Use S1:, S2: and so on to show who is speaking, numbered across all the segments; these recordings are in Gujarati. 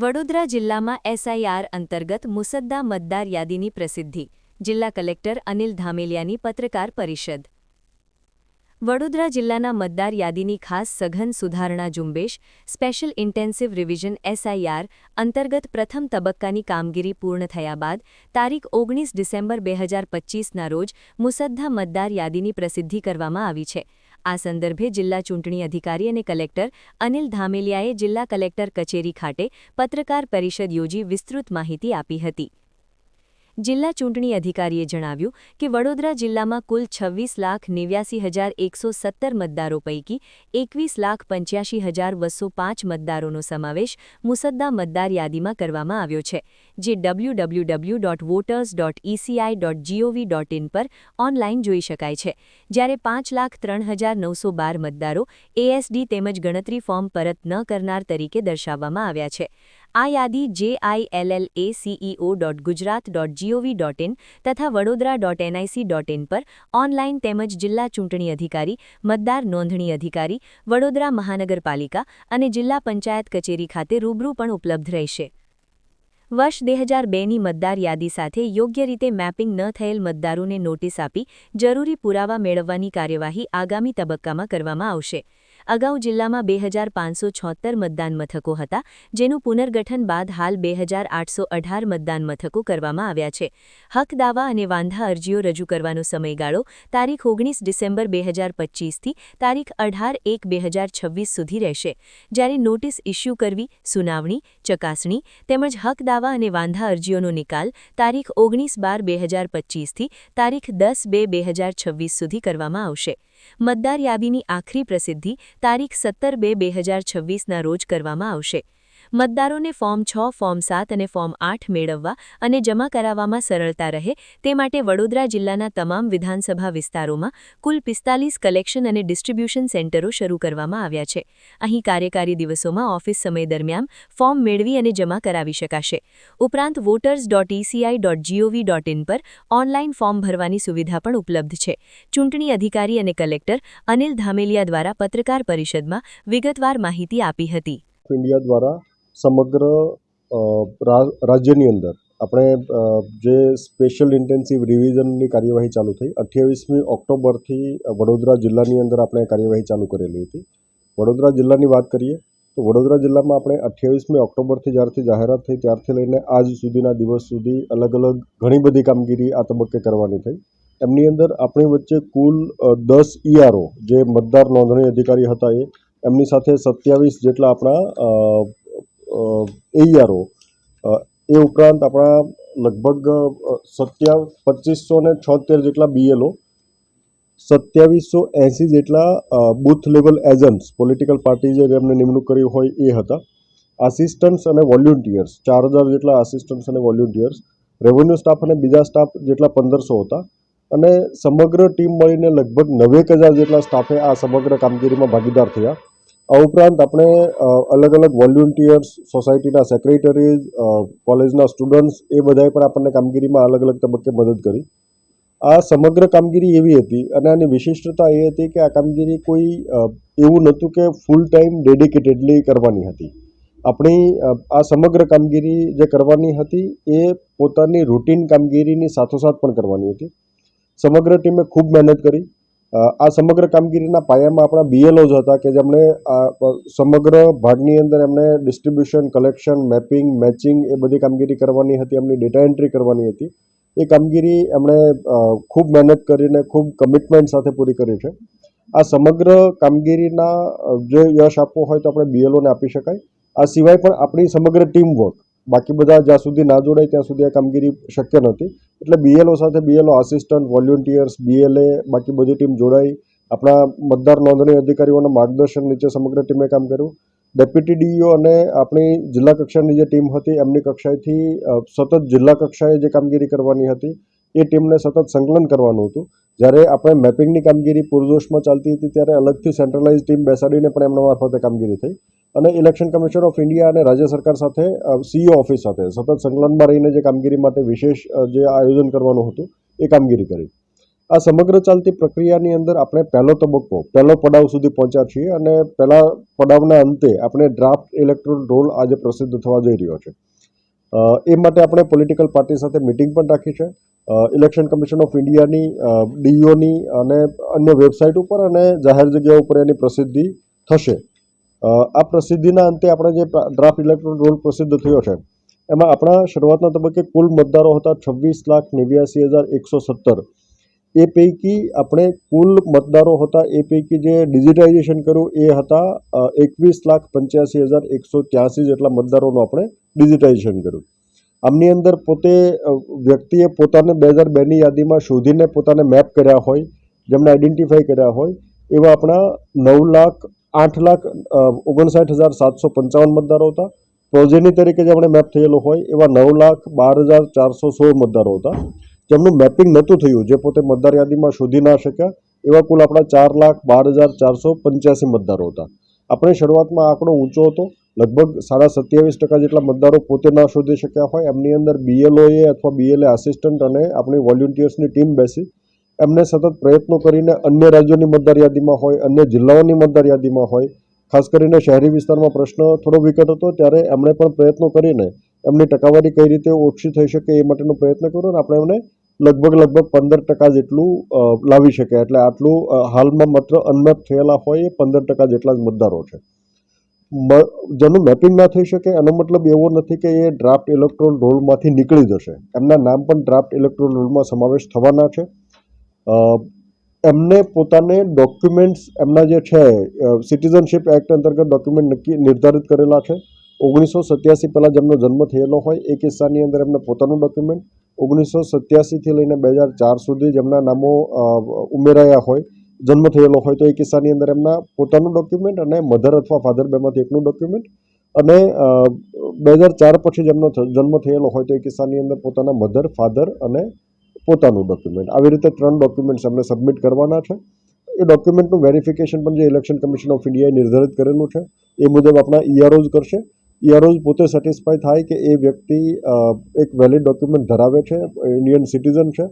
S1: વડોદરા જિલ્લામાં એસઆઈઆર અંતર્ગત મુસદ્દા મતદાર યાદીની પ્રસિદ્ધિ, જિલ્લા કલેક્ટર અનિલ ધામેલિયાની પત્રકાર પરિષદ. વડોદરા જિલ્લાના મતદાર યાદીની ખાસ સઘન સુધારણા ઝુંબેશ, સ્પેશિયલ ઇન્ટેન્સિવ રિવિઝન એસઆઈઆર અંતર્ગત પ્રથમ તબક્કાની કામગીરી પૂર્ણ થયા બાદ તારીખ ઓગણીસ ડિસેમ્બર બે હજાર પચ્ચીસના રોજ મુસદ્દા મતદાર યાદીની પ્રસિદ્ધિ કરવામાં આવી છે. આ સંદર્ભે જિલ્લા ચૂંટણી અધિકારી અને કલેક્ટર અનિલ ધામેલિયાએ જિલ્લા કલેક્ટર કચેરી ખાતે પત્રકાર પરિષદ યોજી વિસ્તૃત માહિતી આપી હતી. જિલ્લા ચૂંટણી અધિકારીએ જણાવ્યું કે વડોદરા જિલ્લામાં કુલ છવ્વીસ લાખ નેવ્યાસી હજાર એકસો સત્તર મતદારો પૈકી એકવીસ લાખ પંચ્યાસી હજાર બસો પાંચ મતદારોનો સમાવેશ મુસદ્દા મતદાર યાદીમાં કરવામાં આવ્યો છે, જે W dot voters dot ECI dot GOV dot in પર ઓનલાઈન જોઈ શકાય છે. જ્યારે પાંચ લાખ ત્રણ હજાર નવસો બાર મતદારો એએસડી તેમજ ગણતરી ફોર્મ પરત ન કરનાર તરીકે દર્શાવવામાં આવ્યા છે. આ યાદી જેઆઈએલએલએ CEO dot Gujarat dot GOV dot in તથા Vadodara dot NIC dot in પર ઓનલાઈન તેમજ જિલ્લા ચૂંટણી અધિકારી, મતદાર નોંધણી અધિકારી, વડોદરા મહાનગરપાલિકા અને જિલ્લા પંચાયત કચેરી ખાતે રૂબરૂ પણ ઉપલબ્ધ રહેશે. વર્ષ બે હજાર બેની મતદાર યાદી સાથે યોગ્ય રીતે મેપિંગ ન થયેલ મતદારોને નોટિસ આપી જરૂરી પુરાવા મેળવવાની કાર્યવાહી આગામી તબક્કામાં કરવામાં આવશે. અગાઉ જિલ્લામાં બે હજાર પાંચસો છોતેર મતદાન મથકો હતા, જેનું પુનર્ગઠન બાદ હાલ બે હજાર આઠસો અઢાર મતદાન મથકો કરવામાં આવ્યા છે. હક દાવા અને વાંધા અરજીઓ રજૂ કરવાનો સમયગાળો તારીખ ઓગણીસ ડિસેમ્બર બે હજાર પચ્ચીસથી તારીખ અઢાર એક બે હજાર છવ્વીસ સુધી રહેશે. જ્યારે નોટિસ ઇસ્યુ કરવી, સુનાવણી, ચકાસણી તેમજ હક દાવા અને વાંધા અરજીઓનો નિકાલ તારીખ ઓગણીસ બાર બે હજાર પચ્ચીસથી તારીખ દસ બે બે હજાર છવ્વીસ સુધી કરવામાં આવશે. મતદાર યાદીની આખરી પ્રસિદ્ધિ તારીખ સત્તર બે બે હજાર છવ્વીસના રોજ કરવામાં આવશે. મતદારોને ફોર્મ છ, ફોર્મ સાત અને ફોર્મ આઠ મેળવવા અને જમા કરાવવામાં સરળતા રહે તે માટે વડોદરા જિલ્લાના તમામ વિધાનસભા વિસ્તારોમાં કુલ પિસ્તાલીસ કલેક્શન અને ડિસ્ટ્રીબ્યુશન સેન્ટરો શરૂ કરવામાં આવ્યા છે. અહીં કાર્યકારી દિવસોમાં ઓફિસ સમય દરમિયાન ફોર્મ મેળવી અને જમા કરાવી શકાશે. ઉપરાંત voters dot ECI dot GOV dot in પર ઓનલાઈન ફોર્મ ભરવાની સુવિધા પણ ઉપલબ્ધ છે. ચૂંટણી અધિકારી અને કલેક્ટર અનિલ ધામેલિયા દ્વારા પત્રકાર પરિષદમાં વિગતવાર માહિતી આપી હતી.
S2: ઇન્ડિયા દ્વારા સમગ્ર રાજ્યની અંદર આપણે જે સ્પેશિયલ ઇન્ટેન્સિવ રિવિઝનની કાર્યવાહી ચાલુ થઈ, અઠ્યાવીસમી ઓક્ટોબરથી વડોદરા જિલ્લાની અંદર આપણે કાર્યવાહી ચાલુ કરેલી હતી. વડોદરા જિલ્લાની વાત કરીએ, તો વડોદરા જિલ્લામાં આપણે અઠ્યાવીસમી ઓક્ટોબરથી જ્યારથી જાહેરાત થઈ, ત્યારથી લઈને આજ સુધીના દિવસ સુધી અલગ અલગ ઘણી બધી કામગીરી આ તબક્કે કરવાની થઈ. એમની અંદર આપણી વચ્ચે કુલ દસ ઈઆરઓ જે મતદાર નોંધણી અધિકારી હતા એ, એમની સાથે સત્યાવીસ જેટલા આપણા એઈઆરઓ. એ ઉપરાંત આપણા લગભગ સત્યા પચીસો ને છોતેર જેટલા બીએલઓ સત્યાવીસો એંસી જેટલા booth level agents, political party જે એમને નિમણૂક કરી હોય એ હતા. આસિસ્ટન્ટ્સ અને વોલ્યુન્ટિયર્સ ચાર હજાર જેટલા આસિસ્ટન્ટ્સ અને વોલ્યુન્ટિયર્સ રેવન્યુ સ્ટાફ અને બીજા સ્ટાફ જેટલા પંદરસો હતા. અને સમગ્ર ટીમ મળીને લગભગ નવેક હજાર જેટલા સ્ટાફે આ સમગ્ર કામગીરીમાં ભાગીદાર થયા. આ ઉપરાંત આપણે અલગ અલગ વોલ્યુન્ટિયર્સ, સોસાયટીના સેક્રેટરીઝ કોલેજના સ્ટુડન્ટ્સ એ બધાએ પણ આપણને કામગીરીમાં અલગ અલગ તબક્કે મદદ કરી. આ સમગ્ર કામગીરી એવી હતી અને આની વિશિષ્ટતા એ હતી કે આ કામગીરી કોઈ એવું નહોતું કે ફૂલ ટાઈમ ડેડિકેટેડલી કરવાની હતી. આપણી આ સમગ્ર કામગીરી જે કરવાની હતી એ પોતાની રૂટીન કામગીરીની સાથોસાથ પણ કરવાની હતી. સમગ્ર ટીમે ખૂબ મહેનત કરી. આ સમગ્ર કામગીરીના પાયામાં આપણા બીએલઓ જ હતા કે જેમણે સમગ્ર ભાગની અંદર એમણે ડિસ્ટ્રીબ્યુશન કલેક્શન મેપિંગ મેચિંગ એ બધી કામગીરી કરવાની હતી, એમની ડેટા એન્ટ્રી કરવાની હતી. એ કામગીરી એમણે ખૂબ મહેનત કરીને, ખૂબ કમિટમેન્ટ સાથે પૂરી કરી છે. આ સમગ્ર કામગીરીના જે યશ આપવો હોય તો આપણે બીએલઓને આપી શકાય. આ સિવાય પણ આપણી સમગ્ર ટીમ વર્ક બાકી બધા જ્યાં સુધી ના જોડાય ત્યાં સુધી આ કામગીરી શક્ય નહોતી. એટલે બીએલઓ સાથે બીએલઓ આસિસ્ટન્ટ વોલ્યુન્ટિયર્સ બીએલએ બાકી બધી ટીમ જોડાઈ. આપણા મતદાર નોંધણી અધિકારીઓના માર્ગદર્શન નીચે સમગ્ર ટીમે કામ કર્યું. ડેપ્યુટી ડીઈઓ અને આપણી જિલ્લા કક્ષાની જે ટીમ હતી, એમની કક્ષાએથી સતત જિલ્લા કક્ષાએ જે કામગીરી કરવાની હતી એ ટીમને સતત સંકલન કરવાનું હતું. જ્યારે આપણે મેપિંગની કામગીરી પૂરજોશમાં ચાલતી હતી ત્યારે અલગથી સેન્ટ્રલાઇઝ ટીમ બેસાડીને પણ એમના મારફતે કામગીરી થઈ. અને ઇલેક્શન કમિશન ઓફ ઇન્ડિયા અને રાજ્ય સરકાર સાથે સીઈઓ ઓફિસ સાથે સતત સંકલનમાં રહીને જે કામગીરી માટે વિશેષ જે આયોજન કરવાનું હતું, એ કામગીરી કરી. આ સમગ્ર ચાલતી પ્રક્રિયાની અંદર આપણે પહેલો તબક્કો, પહેલો પડાવ સુધી પહોંચ્યા છીએ અને પહેલા પડાવના અંતે આપણે ડ્રાફ્ટ ઇલેક્ટ્રોલ રોલ આજે પ્રસિદ્ધ થવા જઈ રહ્યો છે. એ માટે આપણે પોલિટિકલ પાર્ટી સાથે મિટિંગ પણ રાખી છે. ઇલેક્શન કમિશન ઓફ ઇન્ડિયાની ડીઓની અને અન્ય વેબસાઇટ ઉપર અને જાહેર જગ્યાઓ ઉપર એની પ્રસિદ્ધિ થશે. આ પ્રસિદ્ધિના અંતે આપણે જે ડ્રાફ્ટ ઇલેક્ટ્રોલ રોલ પ્રસિદ્ધ થયો છે, એમાં આપણા શરૂઆતના તબક્કે કુલ મતદારો હતા છવ્વીસ લાખ નેવ્યાસી હજાર એકસો સત્તર. એ પૈકી આપણે કુલ મતદારો હતા, એ પૈકી જે ડિજિટાઇઝેશન કર્યું એ હતા એકવીસ લાખ પંચ્યાસી હજાર એકસો ત્યાસી જેટલા મતદારોનું આપણે ડિજિટાઇઝેશન કર્યું. આમની અંદર પોતે વ્યક્તિએ પોતાને બે હજાર બેની યાદીમાં શોધીને પોતાને મેપ કર્યા હોય, જેમને આઈડેન્ટિફાઈ કર્યા હોય, એવા આપણા નવ લાખ, આઠ લાખ ઓગણસાઠ હજાર સાતસો પંચાવન મતદારો હતા. પ્રોજેની તરીકે જેમણે મેપ થયેલો હોય, એવા નવ લાખ, બાર હજાર ચારસો સોળ મતદારો હતા. જેમનું મેપિંગ નહોતું થયું, જે પોતે મતદાર યાદીમાં શોધી ના શક્યા, એવા કુલ આપણા ચાર લાખ, બાર હજાર ચારસો પંચ્યાસી મતદારો હતા. આપણે શરૂઆતમાં આંકડો ઊંચો હતો લગભગ સાડા સત્યાવીસ ટકા જેટલા મતદારો પોતે ના શોધી શક્યા હોય. એમની અંદર બીએલઓએ અથવા બીએલએ આસિસ્ટન્ટ અને આપણી વોલ્યુન્ટિયર્સની ટીમ બેસી. એમને સતત પ્રયત્નો કરીને અન્ય રાજ્યોની મતદાર યાદીમાં હોય, અન્ય જિલ્લાઓની મતદાર યાદીમાં હોય, ખાસ કરીને શહેરી વિસ્તારમાં પ્રશ્ન થોડો વિકટ હતો ત્યારે એમણે પણ પ્રયત્નો કરીને એમની ટકાવારી કઈ રીતે ઓછી થઈ શકે એ માટેનો પ્રયત્ન કર્યો અને આપણે એમને લગભગ લગભગ પંદર ટકા જેટલું લાવી શક્યા. એટલે આટલું હાલમાં માત્ર અનમેપ થયેલા હોય એ પંદર ટકા જેટલા જ મતદારો છે. જેનું મેપિંગ ના થઈ શકે, એનો મતલબ એવો નથી કે એ ડ્રાફ્ટ ઇલેક્ટ્રોલ રોલમાંથી નીકળી જશે. એમના નામ પણ ડ્રાફ્ટ ઇલેક્ટ્રોલ રોલમાં સમાવેશ થવાના છે. એમને પોતાને ડોક્યુમેન્ટ્સ એમના જે છે સિટીઝનશિપ એક્ટ અંતર્ગત ડોક્યુમેન્ટ નક્કી, નિર્ધારિત કરેલા છે. ઓગણીસો સત્યાસી પહેલાં જેમનો જન્મ થયેલો હોય, એ કિસ્સાની અંદર એમને પોતાનું ડોક્યુમેન્ટ ઓગણીસો સત્યાસીથી લઈને બે હજાર ચાર સુધી જેમના નામો ઉમેરાયા હોય જન્મ થયેલો હોય તો એ કિસ્સાની અંદર એમના પોતાનું ડોક્યુમેન્ટ અને મધર અથવા ફાધર બેમાંથી એકનું ડોક્યુમેન્ટ અને બે હજાર ચાર પછી જેમનો જન્મ થયેલો હોય તો એ કિસ્સાની અંદર પોતાના મધર ફાધર અને પોતાનું ડોક્યુમેન્ટ આવી રીતે ત્રણ ડોક્યુમેન્ટ્સ એમને સબમિટ કરવાના છે. એ ડોક્યુમેન્ટનું વેરિફિકેશન પણ જે ઇલેક્શન કમિશન ઓફ ઇન્ડિયાએ નિર્ધારિત કરેલું છે. એ મુજબ આપણા ઈઆરઓઝ કરશે. ઈઆરઓઝ પોતે સેટિસ્ફાય થાય કે એ વ્યક્તિ એક વેલિડ ડોક્યુમેન્ટ ધરાવે છે ઇન્ડિયન સિટીઝન છે.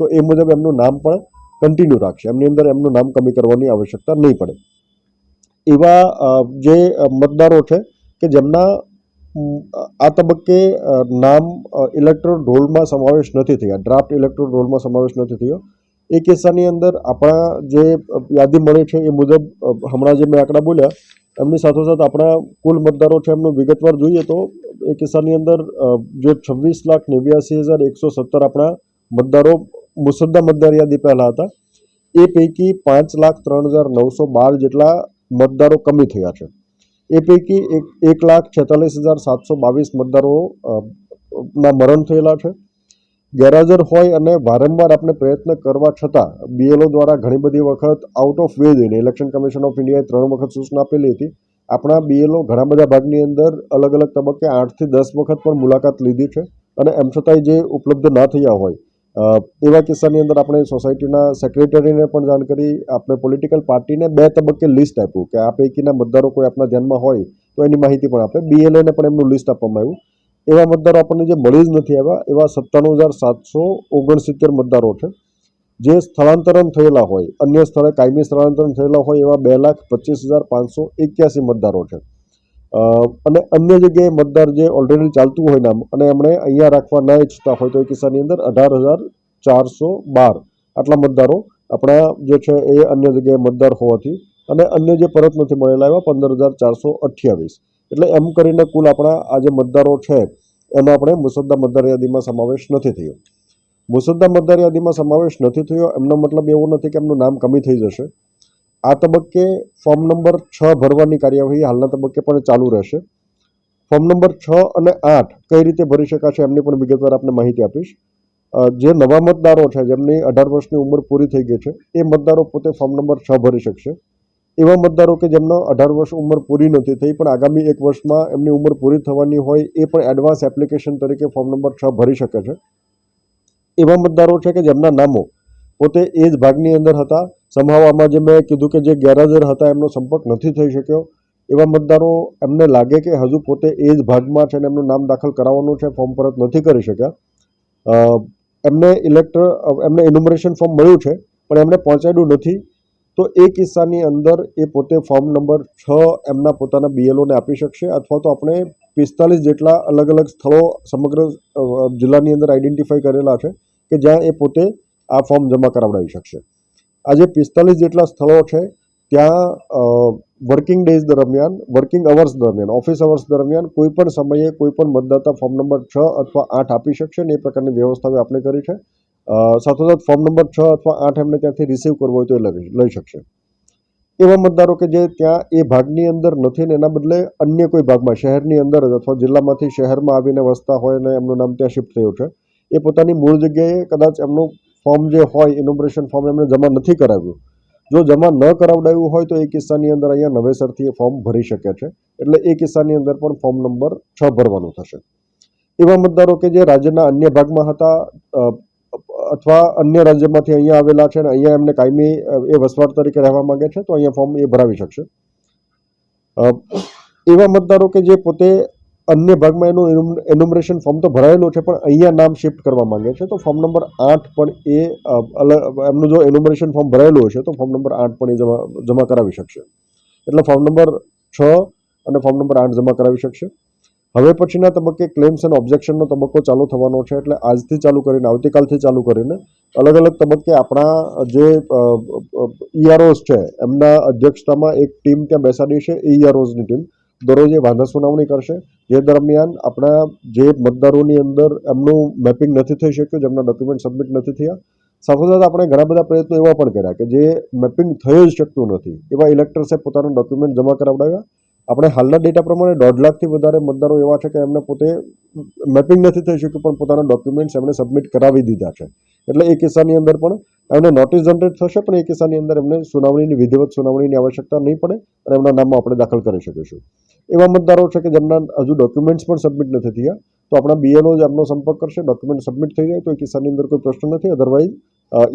S2: તો એ મુજબ એમનું નામ પણ કન્ટિન્યુ રાખશે. એમની અંદર એમનું નામ કમી કરવાની આવશ્યકતા નહીં પડે. એવા જે મતદારો છે કે જેમના આ તબક્કે નામ ઇલેક્ટ્રોન રોલમાં સમાવેશ નથી થયા ડ્રાફ્ટ ઇલેક્ટ્રોન રોલમાં સમાવેશ નથી થયો, એ કિસ્સાની અંદર આપણા જે યાદી મળે છે એ મુજબ હમણાં જે મેં આંકડા બોલ્યા, એમની સાથોસાથ આપણા કુલ મતદારો છે એમનું વિગતવાર જોઈએ તો, એ કિસ્સાની અંદર જે છવ્વીસ લાખ નેવ્યાસી હજાર એકસો સત્તર આપણા મતદારો મુસદ્દા મતદાર યાદી પહેલાં હતા. એ પૈકી પાંચ લાખ ત્રણ હજાર નવસો બાર જેટલા મતદારો કમી થયા છે. એ પૈકી એક એક લાખ છેતાલીસ હજાર સાતસો બાવીસ મતદારો ના મરણ થયેલા છે. ગેરહાજર હોય અને વારંવાર આપણે પ્રયત્ન કરવા છતાં બીએલઓ દ્વારા ઘણી બધી વખત આઉટ ઓફ વે જઈને ઇલેક્શન કમિશન ઓફ ઇન્ડિયાએ ત્રણ વખત સૂચના આપેલી હતી. આપણા બીએલઓ ઘણા બધા ભાગની અંદર અલગ અલગ તબક્કે આઠથી દસ વખત પણ મુલાકાત લીધી છે અને એમ છતાંય જે ઉપલબ્ધ ના થયા હોય એવા કિસ્સાની અંદર આપણે સોસાયટીના સેક્રેટરીને પણ જાણ કરી, આપણે પોલિટિકલ પાર્ટીને બે તબક્કે લિસ્ટ આપ્યું કે આ પૈકીના મતદારો કોઈ આપણા ધ્યાનમાં હોય તો એની માહિતી પણ આપે. બીએલએને પણ એમનું લિસ્ટ આપવામાં આવ્યું. એવા મતદારો આપણને જે મળી જ નથી આવ્યા, એવા સત્તાણું હજાર સાતસો ઓગણસિત્તેર મતદારો છે, જે સ્થળાંતરણ થયેલા હોય, અન્ય સ્થળે કાયમી સ્થળાંતરણ થયેલા હોય એવા બે લાખ પચીસ હજાર પાંચસો એક્યાસી મતદારો છે. અને અન્ય જગ્યાએ મતદાર જે ઓલરેડી ચાલતું હોય નામ, અને એમણે અહીંયા રાખવા ન ઈચ્છતા હોય તો એ કિસ્સાની અંદર અઢાર હજાર ચારસો બાર આટલા મતદારો આપણા જે છે એ અન્ય જગ્યાએ મતદાર હોવાથી અને અન્ય જે પરત નથી મળેલા એવા પંદર હજાર ચારસો અઠ્યાવીસ. એટલે એમ કરીને કુલ આપણા આ જે મતદારો છે, એનો આપણે મુસદ્દા મતદાર યાદીમાં સમાવેશ નથી થયો. મુસદ્દા મતદાર યાદીમાં સમાવેશ નથી થયો, એમનો મતલબ એવો નથી કે એમનું નામ કમી થઈ જશે. આ તબક્કે ફોર્મ નંબર છ ભરવાની કાર્યવાહી હાલના તબક્કે પણ ચાલુ રહેશે. ફોર્મ નંબર છ અને આઠ કઈ રીતે ભરી શકાશે એમની પણ વિગતવાર આપને માહિતી આપીશ. જે નવા મતદારો છે, જેમની અઢાર વર્ષની ઉંમર પૂરી થઈ ગઈ છે, એ મતદારો પોતે ફોર્મ નંબર છ ભરી શકશે. એવા મતદારો કે જેમનો અઢાર વર્ષ ઉંમર પૂરી નથી થઈ, પણ આગામી એક વર્ષમાં એમની ઉંમર પૂરી થવાની હોય, એ પણ એડવાન્સ એપ્લિકેશન તરીકે ફોર્મ નંબર છ ભરી શકે છે. એવા મતદારો છે કે જેમના નામો પોતે એ જ ભાગની અંદર હતા સંભાવ આમાં જે મેં કીધું કે જે ગેરહાજર હતા, એમનો સંપર્ક નથી થઈ શક્યો. એવા મતદારો એમને લાગે કે હજુ પોતે એ જ ભાગમાં છે અને એમનું નામ દાખલ કરાવવાનું છે, ફોર્મ પરત નથી કરી શક્યા. એમને ઇલેક્ટર એમને ઇન્યુમરેશન ફોર્મ મળ્યું છે, પણ એમને પહોંચાડ્યું નથી. તો એ કિસ્સાની અંદર એ પોતે ફોર્મ નંબર છ એમના પોતાના બીએલઓને આપી શકશે, અથવા તો આપણે પિસ્તાલીસ જેટલા અલગ અલગ સ્થળો સમગ્ર જિલ્લાની અંદર આઈડેન્ટિફાઈ કરેલા છે, કે જ્યાં એ પોતે આ ફોર્મ જમા કરાવડાવી શકશે. આ જે પિસ્તાલીસ જેટલા સ્થળો છે, ત્યાં વર્કિંગ ડેઝ દરમિયાન વર્કિંગ અવર્સ દરમિયાન ઓફિસ અવર્સ દરમિયાન કોઈ પણ સમયે કોઈ પણ મતદાતા ફોર્મ નંબર છ અથવા આઠ આપી શકશે ને એ પ્રકારની વ્યવસ્થા આપણે કરી છે. સાથોસાથ ફોર્મ નંબર છ અથવા આઠ એમને ત્યાંથી રિસીવ કરવો હોય તો એ લઈ શકશે. એવા મતદારો કે જે ત્યાં એ ભાગની અંદર નથી ને એના બદલે અન્ય કોઈ ભાગમાં, શહેરની અંદર જ અથવા જિલ્લામાંથી શહેરમાં આવીને વસતા હોય ને એમનું નામ ત્યાં શિફ્ટ થયું છે, એ પોતાની મૂળ જગ્યાએ કદાચ એમનું ફોર્મ જે હોય ઇનોગ્રેશન ફોર્મ એમણે જમા નથી કરાવ્યું. જો જમા ન કરાવડાવ્યું હોય તો એ કિસ્સાની અંદર અહીંયા નવેસરથી એ ફોર્મ ભરી શકે છે. એટલે એ કિસ્સાની અંદર પણ ફોર્મ નંબર છ ભરવાનું થશે. એવા મતદારો કે જે રાજ્યના અન્ય ભાગમાં હતા અથવા અન્ય રાજ્યમાંથી અહીંયા આવેલા છે અને અહીંયા એમને કાયમી, એ વસવાટ તરીકે રહેવા માંગે છે, તો અહીંયા ફોર્મ એ ભરાવી શકશે. એવા મતદારો કે જે પોતે અન્ય ભાગમાં એનું એન્યુમરેશન ફોર્મ તો ભરાયેલું છે, પણ અહીંયા નામ શિફ્ટ કરવા માંગે છે. તો ફોર્મ નંબર આઠ પણ એ અલગ એમનું જો એન્યુમરેશન ફોર્મ ભરાયેલું હશે, તો ફોર્મ નંબર આઠ પણ એ જમા જમા કરાવી શકશે. એટલે ફોર્મ નંબર છ અને ફોર્મ નંબર આઠ જમા કરાવી શકશે. હવે પછીના તબક્કે ક્લેમ્સ અને ઓબ્જેક્શનનો તબક્કો ચાલુ થવાનો છે, એટલે આજથી ચાલુ કરીને, આવતીકાલથી ચાલુ કરીને અલગ અલગ તબક્કે આપણા જે ઈઆરઓઝ છે, એમના અધ્યક્ષતામાં એક ટીમ ત્યાં બેસાડી છે ઈઆરઓઝની ટીમ. દરરોજ એ વાંધા સુનાવણી કરશે. જે દરમિયાન આપણા જે મતદારોની અંદર એમનું મેપિંગ નથી થઈ શક્યું, જેમના ડોક્યુમેન્ટ સબમિટ નથી થયા. સાથોસાથ આપણે ઘણા બધા પ્રયત્નો એવા પણ કર્યા કે જે મેપિંગ થઈ જ શકતું નથી. એવા ઇલેક્ટર્સે પોતાના ડોક્યુમેન્ટ જમા કરાવડાવ્યા. આપણે હાલના ડેટા પ્રમાણે દોઢ લાખથી વધારે મતદારો એવા છે કે એમને પોતે મેપિંગ નથી થઈ શક્યું, પણ પોતાના ડોક્યુમેન્ટ્સ એમણે સબમિટ કરાવી દીધા છે. એટલે એ કિસ્સાની અંદર પણ એમને નોટિસ જનરેટ થશે, પણ એ કિસ્સાની અંદર એમને સુનાવણીની વિધિવત સુનાવણીની આવશ્યકતા નહીં પડે અને એમના નામમાં આપણે દાખલ કરી શકીશું. એવા મતદારો છે કે જેમના હજુ ડોક્યુમેન્ટ્સ પણ સબમિટ નથી થયા, તો આપણા બીએલઓ જ એમનો સંપર્ક કરશે ડોક્યુમેન્ટ સબમિટ થઈ જાય, તો એ કિસ્સાની અંદર કોઈ પ્રશ્ન નથી અધરવાઇઝ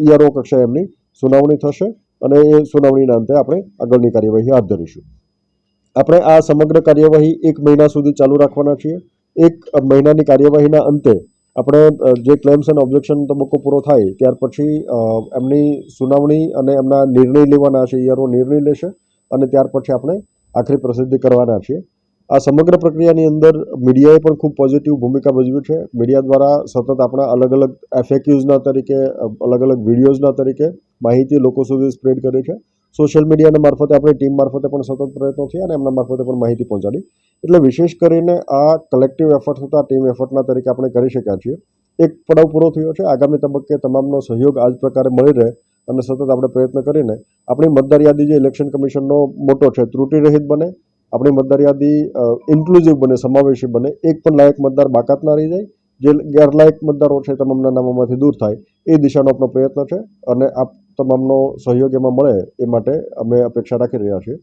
S2: ઈઆરઓ કક્ષાએ એમની સુનાવણી થશે અને એ સુનાવણીના અંતે આપણે આગળની કાર્યવાહી હાથ ધરીશું. આપણે આ સમગ્ર કાર્યવાહી એક મહિના સુધી ચાલુ રાખવાના છીએ. એક મહિનાની કાર્યવાહીના અંતે આપણે જે ક્લેમ્સ અને ઓબ્જેક્શન તબક્કો પૂરો થાય, ત્યાર પછી એમની સુનાવણી અને એમના નિર્ણય લેવાના છે ઈઆરઓ નિર્ણય લેશે અને ત્યાર પછી આપણે આખરી પ્રસિદ્ધિ કરવાના છીએ આ સમગ્ર પ્રક્રિયાની અંદર મીડિયાએ પણ ખૂબ પોઝિટિવ ભૂમિકા ભજવી છે. મીડિયા દ્વારા સતત આપણા અલગ અલગ એફએક્યુઝના તરીકે, અલગ અલગ વિડીયોઝના તરીકે માહિતી લોકો સુધી સ્પ્રેડ કરી છે. સોશિયલ મીડિયાના મારફતે આપણી ટીમ મારફતે પણ સતત પ્રયત્નો થયા અને એમના મારફતે પણ માહિતી પહોંચાડી. એટલે વિશેષ કરીને આ કલેક્ટિવ એફર્ટ થતા ટીમ એફર્ટના તરીકે આપણે કરી શક્યા છીએ. એક પડાવ પૂરો થયો છે. આગામી તબક્કે તમામનો સહયોગ આ જ પ્રકારે મળી રહે અને સતત આપણે પ્રયત્ન કરીને આપણી મતદાર યાદી જે ઇલેક્શન કમિશનનો મોટો છે ત્રુટિ રહિત બને, આપણી મતદાર યાદી ઇન્ક્લુઝિવ બને, સમાવેશી બને, એક પણ લાયક મતદાર બાકાત ના રહી જાય. જે ગેરલાયક મતદારો છે, તમામના નામોમાંથી દૂર થાય, એ દિશાનો આપણો પ્રયત્ન છે અને આપ તમામનો સહયોગ એમાં મળે એ માટે અમે અપેક્ષા રાખી રહ્યા છીએ.